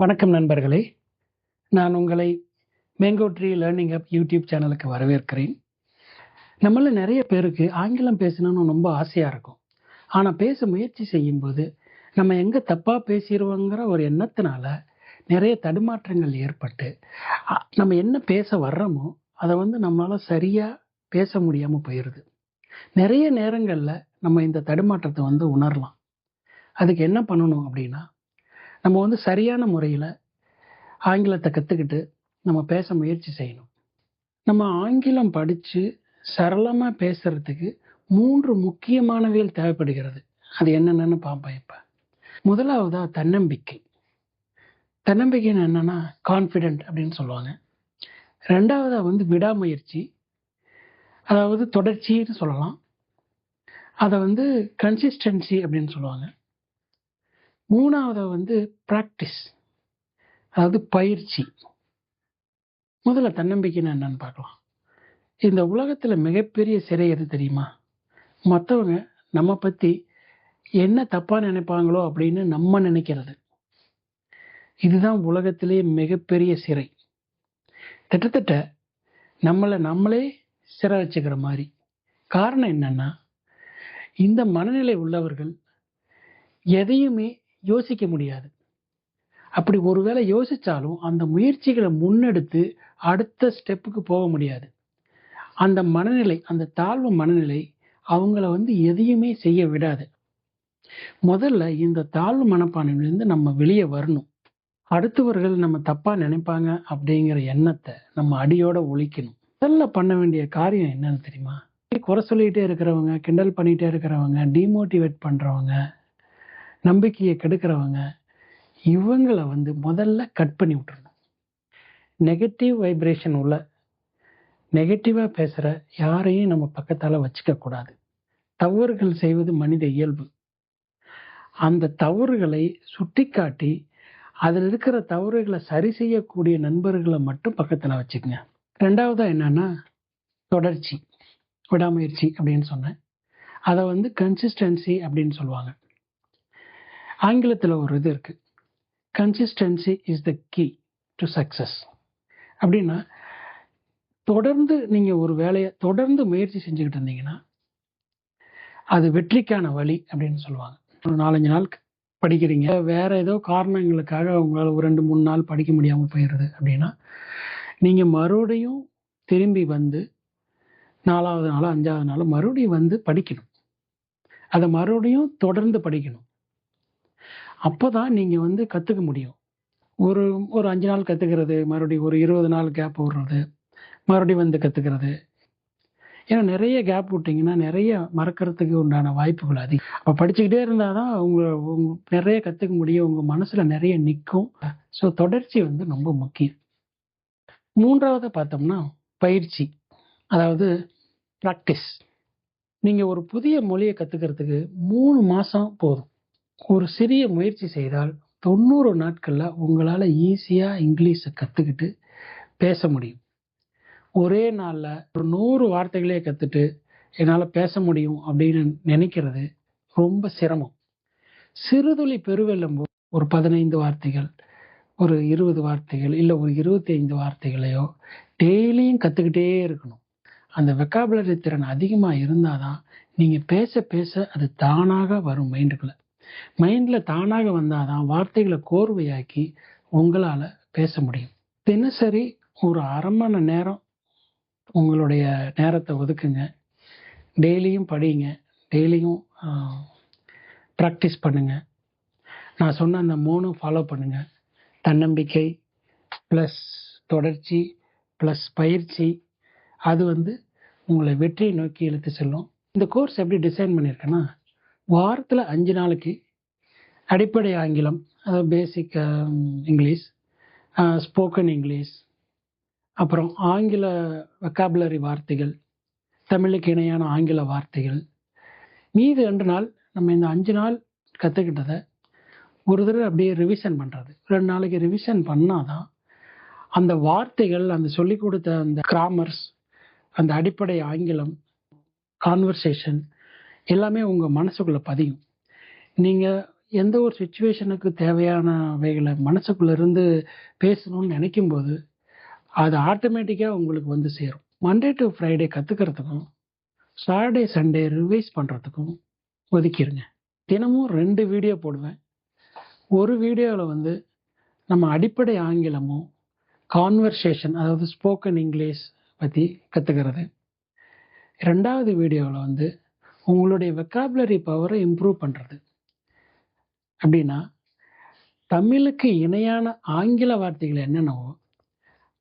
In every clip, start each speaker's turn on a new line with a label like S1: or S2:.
S1: வணக்கம் நண்பர்களே. நான் உங்களை mango tree learning up YouTube சேனலுக்கு வரவேற்கிறேன். நம்மள நிறைய பேருக்கு ஆங்கிலம் பேசணும்னு ரொம்ப ஆசையாக இருக்கும். ஆனால் பேச முயற்சி செய்யும்போது நம்ம எங்கே தப்பாக பேசிடுவோங்கிற ஒரு எண்ணத்தினால நிறைய தடுமாற்றங்கள் ஏற்பட்டு நம்ம என்ன பேச வர்றோமோ அதை வந்து நம்மளால் சரியாக பேச முடியாமல் போயிடுது நிறைய நேரங்களில் நம்ம இந்த தடுமாற்றத்தை வந்து உணரலாம். அதுக்கு என்ன பண்ணணும் அப்படின்னா நம்ம வந்து சரியான முறையில் ஆங்கிலத்தை கற்றுக்கிட்டு நம்ம பேச முயற்சி செய்யணும். நம்ம ஆங்கிலம் படித்து சரளமாக பேசுறதுக்கு மூன்று முக்கியமானவைகள் தேவைப்படுகிறது. அது என்னென்னு பார்ப்பேன் இப்போ. முதலாவதா தன்னம்பிக்கை. தன்னம்பிக்கைன்னு என்னன்னா கான்ஃபிடென்ட் அப்படின்னு சொல்லுவாங்க. ரெண்டாவதாக வந்து விடாமுயற்சி. அதாவது தொடர்ச்சின்னு சொல்லலாம். அதை வந்து கன்சிஸ்டன்சி அப்படின்னு சொல்லுவாங்க. மூணாவது வந்து ப்ராக்டிஸ் அதாவது பயிற்சி. முதல்ல தன்னம்பிக்கைன்னு என்னன்னு பார்க்கலாம். இந்த உலகத்தில் மிகப்பெரிய சிறை எது தெரியுமா? மற்றவங்க நம்ம பற்றி என்ன தப்பாக நினைப்பாங்களோ அப்படின்னு நம்ம நினைக்கிறது. இதுதான் உலகத்திலே மிகப்பெரிய சிறை. கிட்டத்தட்ட நம்மளை நம்மளே சிறை வச்சுக்கிற மாதிரி. காரணம் என்னன்னா இந்த மனநிலை உள்ளவர்கள் எதையுமே யோசிக்க முடியாது. அப்படி ஒருவேளை யோசித்தாலும் அந்த முயற்சிகளை முன்னெடுத்து அடுத்த ஸ்டெப்புக்கு போக முடியாது. அந்த மனநிலை அந்த தாழ்வு மனநிலை அவங்கள வந்து எதையுமே செய்ய விடாது. முதல்ல இந்த தாழ்வு மனப்பான்மையிலேருந்து நம்ம வெளியே வரணும். அடுத்தவர்கள் நம்ம தப்பாக நினைப்பாங்க அப்படிங்கிற எண்ணத்தை நம்ம அடியோட ஒழிக்கணும். முதல்ல பண்ண வேண்டிய காரியம் என்னன்னு தெரியுமா? குறை சொல்லிகிட்டே இருக்கிறவங்க கிண்டல் பண்ணிகிட்டே இருக்கிறவங்க டிமோட்டிவேட் பண்ணுறவங்க நம்பிக்கையை கெடுக்கிறவங்க இவங்களை வந்து முதல்ல கட் பண்ணி விட்டுறணும். நெகட்டிவ் வைப்ரேஷன் உள்ள நெகட்டிவாக பேசுகிற யாரையும் நம்ம பக்கத்தால் வச்சுக்கக்கூடாது தவறுகள் செய்வது மனித இயல்பு. அந்த தவறுகளை சுட்டி காட்டி அதில் இருக்கிற தவறுகளை சரி செய்யக்கூடிய நண்பர்களை மட்டும் பக்கத்தில் வச்சுக்கோங்க. ரெண்டாவதாக என்னன்னா தொடர்ச்சி விடாமுயற்சி அப்படின்னு சொன்னேன். அதை வந்து கன்சிஸ்டன்சி அப்படின்னு சொல்லுவாங்க. ஆங்கிலத்தில் ஒரு இது இருக்கு. Consistency is the key to success அப்படின்னா தொடர்ந்து நீங்கள் ஒரு வேலையை தொடர்ந்து முயற்சி செஞ்சுக்கிட்டு இருந்தீங்கன்னா அது வெற்றிக்கான வழி அப்படின்னு சொல்லுவாங்க. ஒரு நாலஞ்சு நாள் படிக்கிறீங்க. வேற ஏதோ காரணங்களுக்காக உங்களால் ஒரு ரெண்டு மூணு நாள் படிக்க முடியாமல் போயிடுது அப்படின்னா நீங்கள் மறுபடியும் திரும்பி வந்து நாலாவது நாள் அஞ்சாவது நாள் மறுபடியும் வந்து படிக்கணும். அதை மறுபடியும் தொடர்ந்து படிக்கணும். அப்பதான் நீங்க வந்து கத்துக்க முடியும். ஒரு ஒரு அஞ்சு நாள் கத்துக்கிறது மறுபடியும் ஒரு இருபது நாள் கேப் விடுறது மறுபடியும் வந்து கத்துக்கிறது. ஏன்னா நிறைய கேப் விட்டீங்கன்னா நிறைய மறக்கிறதுக்கு உண்டான வாய்ப்புகள் அதிகம். அப்போ படிச்சுக்கிட்டே இருந்தால் தான் உங்க நிறைய கத்துக்க முடியும். உங்க மனசுல நிறைய நிற்கும் ஸோ தொடர்ச்சி வந்து ரொம்ப முக்கியம். மூன்றாவது பார்த்தோம்னா பயிற்சி. அதாவது ப்ராக்டிஸ் நீங்கள் ஒரு புதிய மொழியை கற்றுக்கிறதுக்கு மூணு மாதம் போதும். ஒரு சிறிய முயற்சி செய்தால் தொண்ணூறு நாட்களில் உங்களால் ஈஸியாக இங்கிலீஷை கற்றுக்கிட்டு பேச முடியும். ஒரே நாளில் ஒரு நூறு வார்த்தைகளே கற்றுட்டு என்னால் பேச முடியும் அப்படின்னு நினைக்கிறது ரொம்ப சிரமம். சிறுதுளி பெருவெல்லும் ஒரு பதினைந்து வார்த்தைகள் ஒரு இருபது வார்த்தைகள் இல்லை ஒரு இருபத்தி ஐந்து வார்த்தைகளையோ டெய்லியும் கற்றுக்கிட்டே இருக்கணும். அந்த வெக்காபுலரி திறன் அதிகமாக இருந்தால் தான் நீங்கள் பேச பேச அது தானாக வரும் மைண்டுக்குள்ள மைண்டில் தானாக வந்தால் தான் வார்த்தைகளை கோர்வையாக்கி உங்களால் பேச முடியும். தினசரி ஒரு அரை மணி நேரம் உங்களுடைய நேரத்தை ஒதுக்குங்க. டெய்லியும் படிங்க. டெய்லியும் ப்ராக்டிஸ் பண்ணுங்க. நான் சொன்ன அந்த மூணும் ஃபாலோ பண்ணுங்கள் தன்னம்பிக்கை ப்ளஸ் தொடர்ச்சி ப்ளஸ் பயிற்சி அது வந்து உங்களை வெற்றியை நோக்கி இழுத்து செல்லும். இந்த கோர்ஸ் எப்படி டிசைன் பண்ணியிருக்கேன்னா வாரத்தில் அஞ்சு நாளைக்கு அடிப்படை ஆங்கிலம் அதாவது பேசிக் இங்கிலீஷ் ஸ்போக்கன் இங்கிலீஷ் அப்புறம் ஆங்கில வெக்காபுலரி வார்த்தைகள் தமிழுக்கு இணையான ஆங்கில வார்த்தைகள். மீதி ரெண்டு நாள் நம்ம இந்த அஞ்சு நாள் கற்றுக்கிட்டதை ஒரு தடவை அப்படியே ரிவிஷன் பண்ணுறது ரெண்டு நாளைக்கு ரிவிஷன் பண்ணாதான் அந்த வார்த்தைகள் அந்த சொல்லிக் கொடுத்த அந்த கிராமர்ஸ் அந்த அடிப்படை ஆங்கிலம் கான்வர்சேஷன் எல்லாமே உங்கள் மனசுக்குள்ளே பதியும். நீங்கள் எந்த ஒரு சுச்சுவேஷனுக்கு தேவையானவைகளை வகைகளை இருந்து பேசணும்னு நினைக்கும்போது அது ஆட்டோமேட்டிக்காக உங்களுக்கு வந்து சேரும். மண்டே டு ஃப்ரைடே கற்றுக்கிறதுக்கும் சாட்டர்டே சண்டே ரிவைஸ் பண்ணுறதுக்கும் ஒதுக்கிடுங்க தினமும் ரெண்டு வீடியோ போடுவேன். ஒரு வீடியோவில் வந்து நம்ம அடிப்படை ஆங்கிலமும் கான்வர்சேஷன் அதாவது ஸ்போக்கன் இங்கிலீஷ் பற்றி கற்றுக்கிறது ரெண்டாவது வீடியோவில் வந்து உங்களுடைய வெக்காபுலரி பவரை இம்ப்ரூவ் பண்ணுறது அப்படின்னா தமிழுக்கு இணையான ஆங்கில வார்த்தைகள் என்னென்னவோ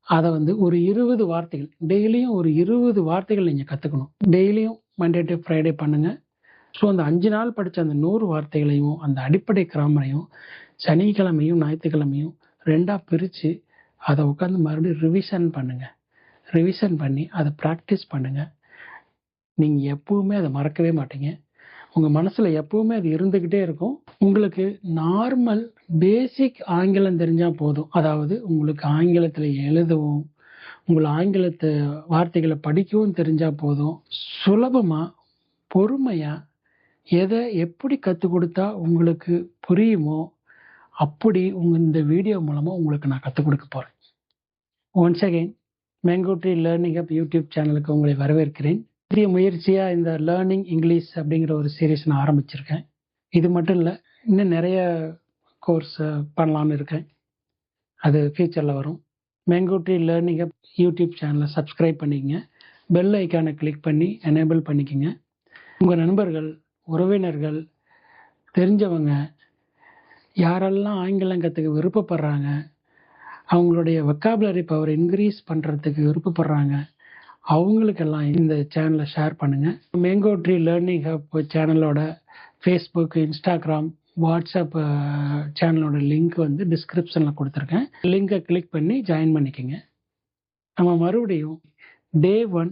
S1: அதை வந்து ஒரு இருபது வார்த்தைகள் டெய்லியும் ஒரு இருபது வார்த்தைகள் நீங்கள் கற்றுக்கணும் டெய்லியும் மண்டே டு ஃப்ரைடே பண்ணுங்கள் ஸோ அந்த அஞ்சு நாள் படித்த அந்த நூறு வார்த்தைகளையும் அந்த அடிப்படை கிராமரையும் சனிக்கிழமையும் ஞாயிற்றுக்கிழமையும் ரெண்டாக பிரித்து அதை உட்காந்து மறுபடியும் ரிவிஷன் பண்ணுங்கள் ரிவிஷன் பண்ணி அதை ப்ராக்டிஸ் பண்ணுங்கள் நீங்கள் எப்பவுமே அதை மறக்கவே மாட்டீங்க. உங்கள் மனசில் எப்பவுமே அது இருந்துக்கிட்டே இருக்கும். உங்களுக்கு நார்மல் பேசிக் ஆங்கிலம் தெரிஞ்சால் போதும். அதாவது உங்களுக்கு ஆங்கிலத்தில் எழுதவும் உங்கள் ஆங்கிலத்தை வார்த்தைகளை படிக்கவும் தெரிஞ்சால் போதும். சுலபமாக பொறுமையாக எதை எப்படி கற்றுக் கொடுத்தா உங்களுக்கு புரியுமோ அப்படி உங்கள் இந்த வீடியோ மூலமாக உங்களுக்கு நான் கற்றுக் கொடுக்க போகிறேன் once again mango tree learning hub YouTube சேனலுக்கு உங்களை வரவேற்கிறேன். புதிய முயற்சியாக இந்த லேர்னிங் இங்கிலீஷ் அப்படிங்கிற ஒரு சீரீஸ் நான் ஆரம்பிச்சிருக்கேன். இது மட்டும் இல்லை இன்னும் நிறைய கோர்ஸ் பண்ணலான்னு இருக்கேன். அது ஃப்யூச்சரில் வரும். மேங்கோ ட்ரீ யூடியூப் சேனலை சப்ஸ்கிரைப் பண்ணிக்கங்க. பெல் ஐக்கானை கிளிக் பண்ணி எனேபிள் பண்ணிக்கங்க. உங்கள் நண்பர்கள் உறவினர்கள் தெரிஞ்சவங்க யாரெல்லாம் ஆங்கிலம் கற்றுக்க விருப்பப்படுறாங்க அவங்களுடைய வெக்காபுலரி பவர் இன்க்ரீஸ் பண்ணுறதுக்கு விருப்பப்படுறாங்க அவங்களுக்கெல்லாம் இந்த சேனலை ஷேர் பண்ணுங்கள் மேங்கோ ட்ரீ லேர்னிங் ஹப் சேனலோட ஃபேஸ்புக் இன்ஸ்டாகிராம் வாட்ஸ்அப் சேனலோட லிங்க் வந்து டிஸ்கிரிப்ஷனில் கொடுத்துருக்கேன். லிங்கை கிளிக் பண்ணி ஜாயின் பண்ணிக்கோங்க. நம்ம மறுபடியும் day one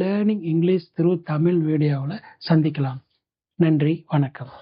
S1: learning English through Tamil வீடியோவில் சந்திக்கலாம். நன்றி வணக்கம்.